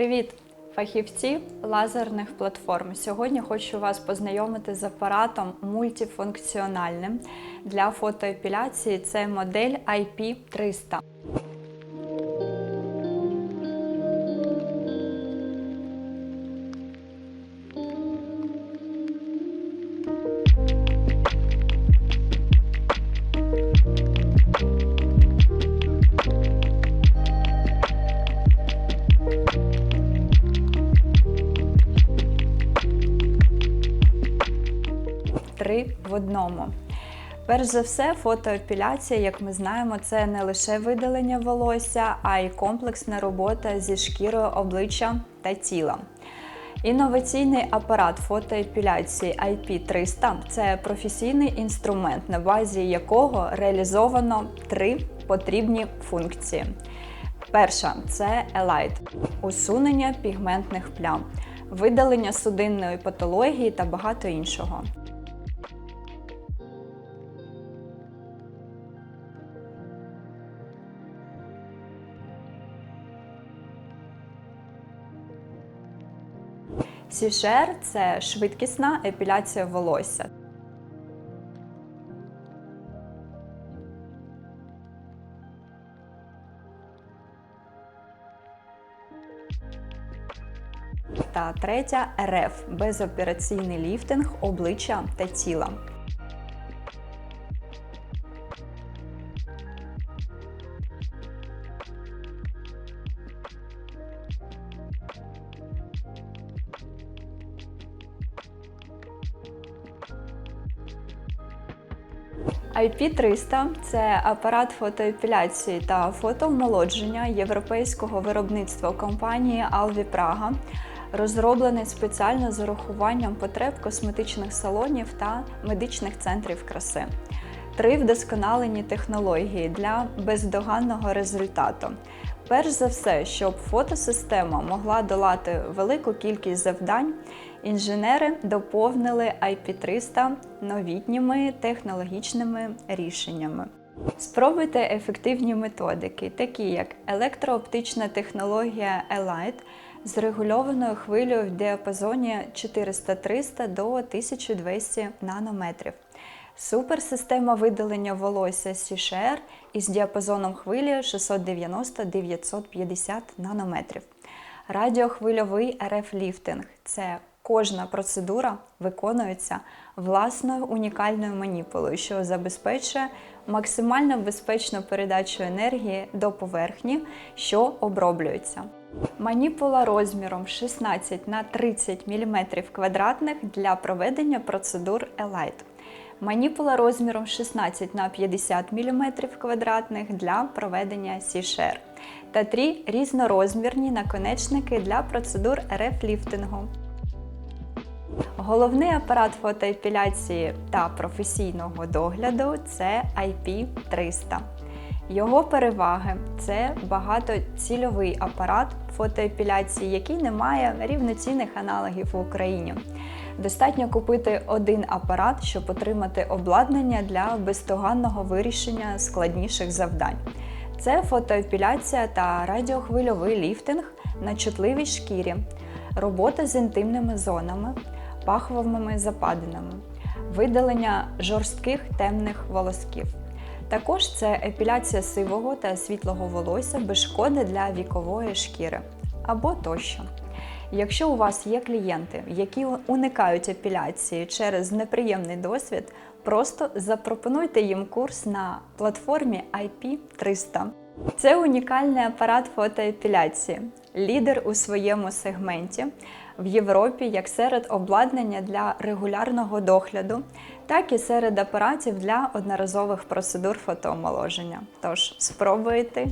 Привіт, фахівці лазерних платформ. Сьогодні хочу вас познайомити з апаратом мультифункціональним для фотоепіляції. Це модель IP300. В одному. Перш за все, фотоепіляція, як ми знаємо, це не лише видалення волосся, а й комплексна робота зі шкірою обличчя та тіла. Інноваційний апарат фотоепіляції IP300 це професійний інструмент, на базі якого реалізовано три потрібні функції. Перша це Elite – усунення пігментних плям, видалення судинної патології та багато іншого. Сішер це швидкісна епіляція волосся. Та третя РФ безопераційний ліфтинг обличчя та тіла. IP300 – це апарат фотоепіляції та фотоомолодження європейського виробництва компанії Alvi Praga, розроблений спеціально з урахуванням потреб косметичних салонів та медичних центрів краси. Три вдосконалені технології для бездоганного результату. Перш за все, щоб фотосистема могла долати велику кількість завдань, інженери доповнили IP300 новітніми технологічними рішеннями. Спробуйте ефективні методики, такі як електрооптична технологія Elite з регульованою хвилею в діапазоні 400-300 до 1200 нанометрів. Суперсистема видалення волосся CSHR із діапазоном хвилі 690-950 нанометрів. Радіохвильовий РФ-ліфтинг це кожна процедура виконується власною унікальною маніпулою, що забезпечує максимально безпечну передачу енергії до поверхні, що оброблюється. Маніпула розміром 16 на 30 мм квадратних для проведення процедур Elite. Маніпула розміром 16 на 50 мм квадратних для проведення C-Share та три різнорозмірні наконечники для процедур РФ-ліфтингу. Головний апарат фотоепіляції та професійного догляду це IP300. Його переваги це багатоцільовий апарат фотоепіляції, який не має рівноцінних аналогів в Україні. Достатньо купити один апарат, щоб отримати обладнання для бездоганного вирішення складніших завдань. Це фотоепіляція та радіохвильовий ліфтинг на чутливій шкірі, робота з інтимними зонами, пахвовими западинами, видалення жорстких темних волосків. Також це епіляція сивого та світлого волосся без шкоди для вікової шкіри або тощо. Якщо у вас є клієнти, які уникають епіляції через неприємний досвід, просто запропонуйте їм курс на платформі IP300. Це унікальний апарат фотоепіляції, лідер у своєму сегменті в Європі як серед обладнання для регулярного догляду, так і серед апаратів для одноразових процедур фотоомоложення. Тож спробуйте.